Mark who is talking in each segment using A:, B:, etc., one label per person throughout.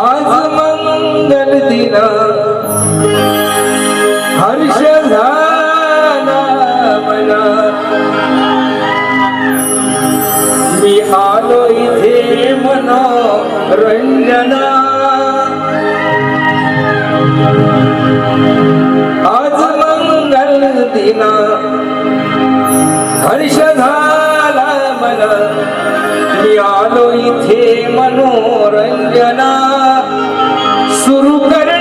A: आज मंगल दिना हर्ष झाला मला मी आलो इथे मनोरंजना मनोरंजना सुरू करण्याआधी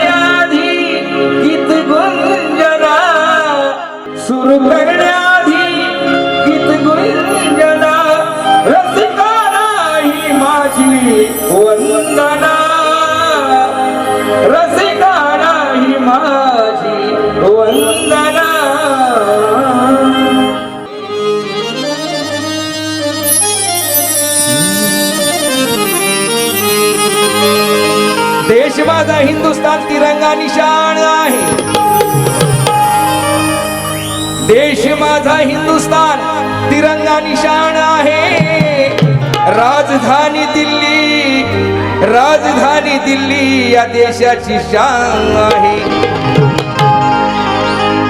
A: माझा हिंदुस्तान तिरंगा निशाण आहे. देश माझा हिंदुस्तान तिरंगा निशाण आहे. राजधानी दिल्ली राजधानी दिल्ली या देशाची शान आहे.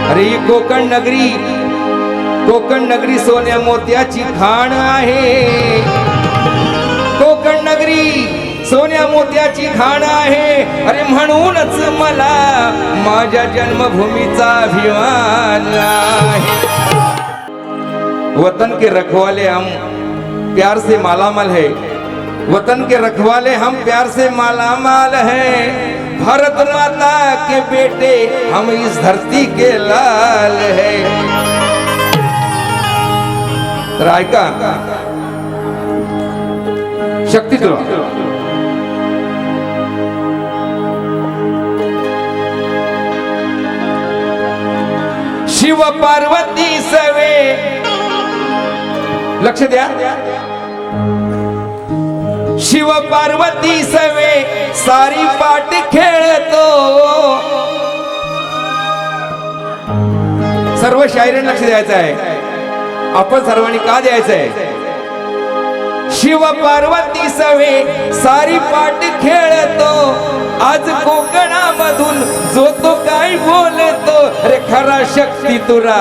A: अरे ही कोकण नगरी कोकण नगरी सोन्या मोत्याची खाण आहे. कोकण नगरी सोन्या मोत्याची खाण आहे. अरे म्हणूनच मला माझ्या जन्मभूमीचा अभिमान आहे. वतन के रखवाले हम प्यार से मालामाल है. वतन के रखवाले हम प्यार से मालामाल है. भारत माता के बेटे हम इस धरती के लाल है. तर ऐका. शक्ती तुला. शिव पार्वती सवे. लक्ष द्या. शिव पार्वती सवे सारी पाट खेळतो. सर्व शायरी लक्ष द्यायचं आहे आपण सर्वांनी का द्यायचं आहे शिव पार्वती सवे सारी पाट खेळतो. आज कोकणामधून जो तो काय बोलतो रे खरा शक्ती तुरा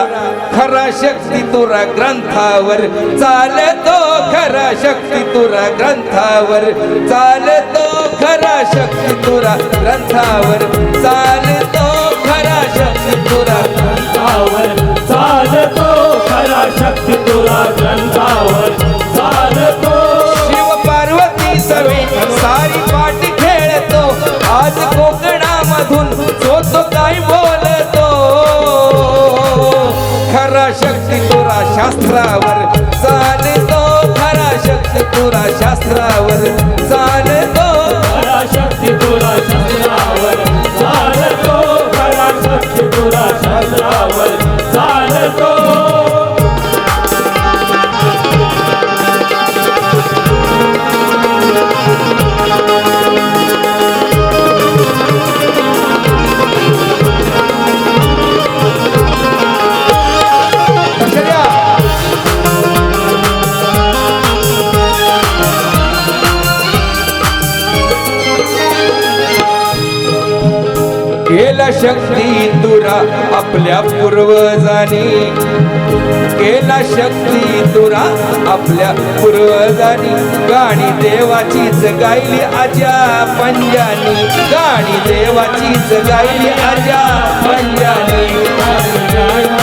A: खरा शक्ती तुरा ग्रंथावर चालतो खरा शक्ती तुरा ग्रंथावर चालतो खरा शक्ती तुरा ग्रंथावर चालतो खरा शक्ती तुरा
B: ग्रंथावर चालतो खरा शक्ती
A: तुरा ग्रंथ शास्त्रावर. चालतो खरा शक्ती तुरा शास्त्रावर. केला शक्ती तुरा आपल्या पूर्वजानी. केला शक्ती तुरा आपल्या पूर्वजानी. गाणी देवाचीच गायली आजा पंजानी. गाणी देवाचीच गायली आजा पंजानी.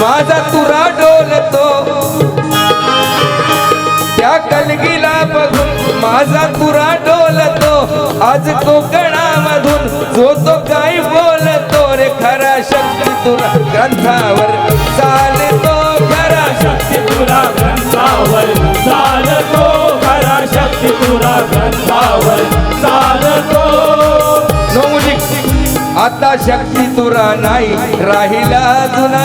A: माझा तुरा डोलतो. त्या कलगीला बघून माझा तुरा डोलतो. आज कोकणामधून जो तो काय बोलतो रे खरा शक्ती तुरा ग्रंथावर चालतो खरा
B: शक्ती तुरा ग्रंथावर चालतो खरा शक्ती तुरा ग्रंथावर चालतो.
A: आता शक्ती तुरा नाही राहिला जुना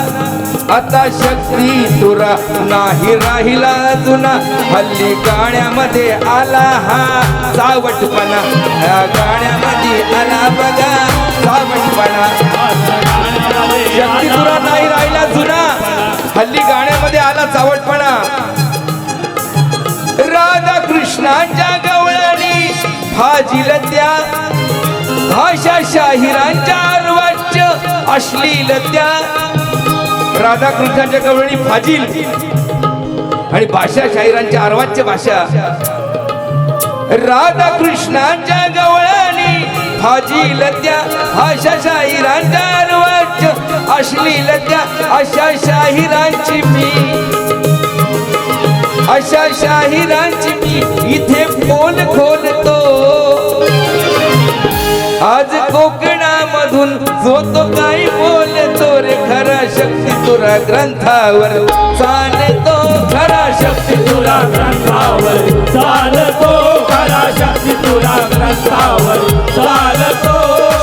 A: आता शक्ती तुरा नाही राहिला जुना हल्ली गाण्यामध्ये आला हा सावटपणा. ह्या गाण्यामध्ये आला बघा सावटपणा. शक्ती तुरा नाही राहिला जुना हल्ली गाण्यामध्ये आला चावटपणा राधा कृष्णांच्या गवळणी फाजील त्या. भाषा शाहिरांच्या अर्वाच्य अश्लील त्या. राधा कृष्णाच्या फाजील आणि भाषा शाहिरांच्या अर्वाच्य भाषा राधा कृष्णाच्या गवळणी फाजील त्या भाषा शाहिरांच्या अर्वाच्य अश्लील त्या अशा शाहिरांची मी. अशा शाहिरांची मी इथे बोल खोलतो? आज कोकणामधून जो तो काही तुरा ग्रंथावर चालतो खरा शक्ती
B: तुला ग्रंथावर चालतो खरा शक्ती तुला ग्रंथावर चालतो.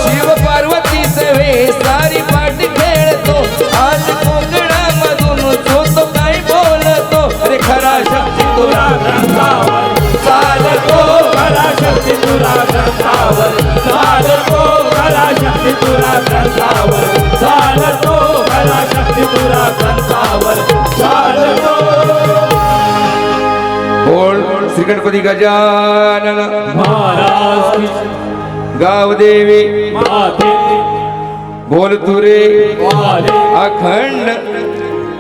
A: शिव पार्वती सवे सारी पाठ खेळतो आज कोकणामधून जो तो काय बोलतो रे खरा शक्ती तुरा
B: तुला ग्रंथावर
A: चालतो
B: खरा शक्ती तुला ग्रंथावर चालतो खरा शक्ती तुला ग्रंथावर चालतो
A: गणपती गजानन. गावदेवी.
B: माते.
A: बोल तुरे
B: वाले.
A: अखंड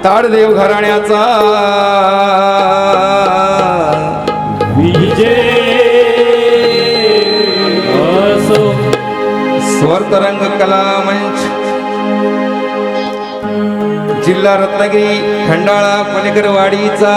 A: ताडदेव घराण्याचा. स्वरतरंग कला मंच. जिल्हा रत्नागिरी खंडाळा पलेकरवाडीचा